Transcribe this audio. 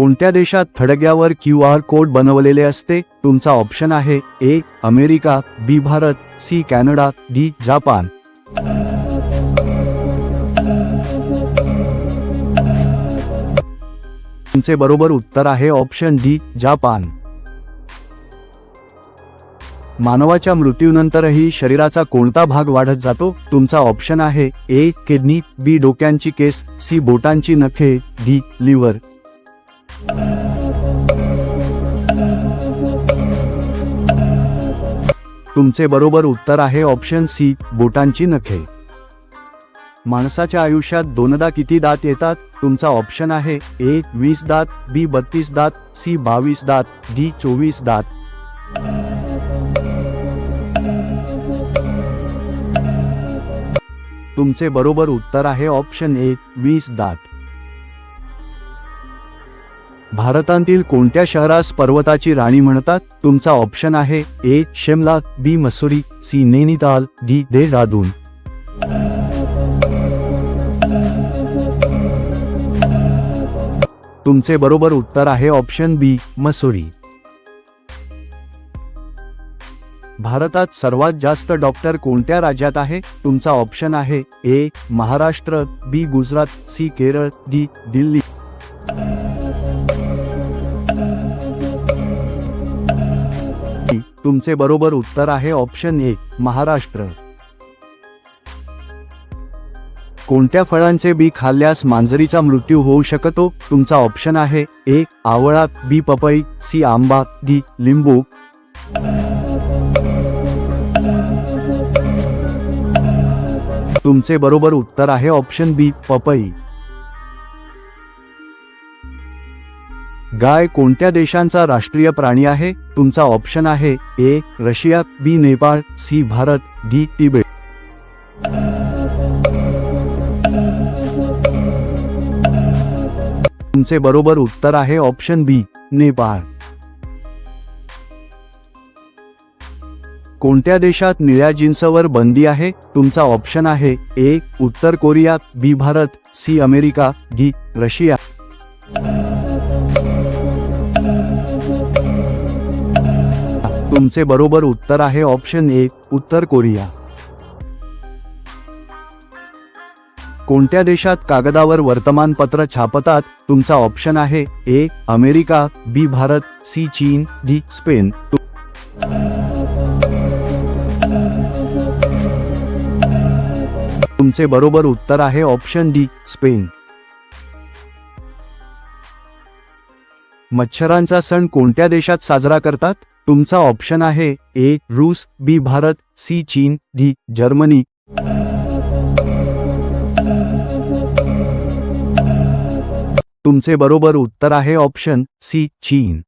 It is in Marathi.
कोणत्या देशात थडग्यावर क्यू आर कोड बनवलेले असते? तुमचा ऑप्शन आहे A America B Bharat C Canada D Japan. तुमचे बरोबर उत्तर आहे ऑप्शन डी जापान. मानवाच्या मृत्यूनंतरही शरीराचा कोणता भाग वाढत जातो? तुमचा ऑप्शन आहे ए किडनी बी डोक्यांची केस सी बोटांची नखे डी लिव्हर. तुमचे बरोबर उत्तर आहे ऑप्शन सी बोटांची नखे. माणसाच्या आयुष्यात दोनदा किती दात येतात? तुमचा ऑप्शन आहे ए वीस दात बी बत्तीस दात सी बावीस दात डी चोवीस दात. तुमचे बरोबर उत्तर आहे ऑप्शन ए वीस दात. भारतातील कोणत्या शहरास पर्वताची राणी म्हणतात? तुमचा ऑप्शन आहे A Shimla B Mussoorie C Nainital D Dehradun. तुमचे बरोबर उत्तर आहे ऑप्शन बी मसुरी. भारतात सर्वात जास्त डॉक्टर कोणत्या राज्यात आहे? तुमचा ऑप्शन आहे A Maharashtra B Gujarat C Kerala D Delhi. तुमचे बरोबर उत्तर आहे ऑप्शन ए महाराष्ट्र. कोणत्या फळांचे बी खाल्ल्यास मांजरीचा मृत्यू होऊ शकतो? तुमचा ऑप्शन आहे ए आवळा बी पपई सी आंबा डी लिंबू. तुमचे बरोबर उत्तर आहे ऑप्शन बी पपई. गाय कोणत्या देशांचा राष्ट्रीय प्राणी आहे? तुमचा ऑप्शन आहे A Russia B Nepal C Bharat D Tibet. तुमचे बरोबर उत्तर आहे ऑप्शन बी नेपाळ. कोणत्या देशात निळ्या जीन्सवर बंदी आहे? तुमचा ऑप्शन आहे ए उत्तर Korea B Bharat C America D Russia. तुमचे बरोबर उत्तर आहे ऑप्शन ए उत्तर कोरिया. कोणत्या देशात कागदावर वर्तमानपत्र छापतात? तुमचा ऑप्शन आहे A America B Bharat C चीन डी स्पेन. तुमचे बरोबर उत्तर आहे ऑप्शन डी स्पेन. मच्छरांचा सण कोणत्या देशात साजरा करतात? तुमचा ऑप्शन आहे ए रूस बी भारत सी चीन डी जर्मनी. तुमचे बरोबर उत्तर आहे ऑप्शन सी चीन.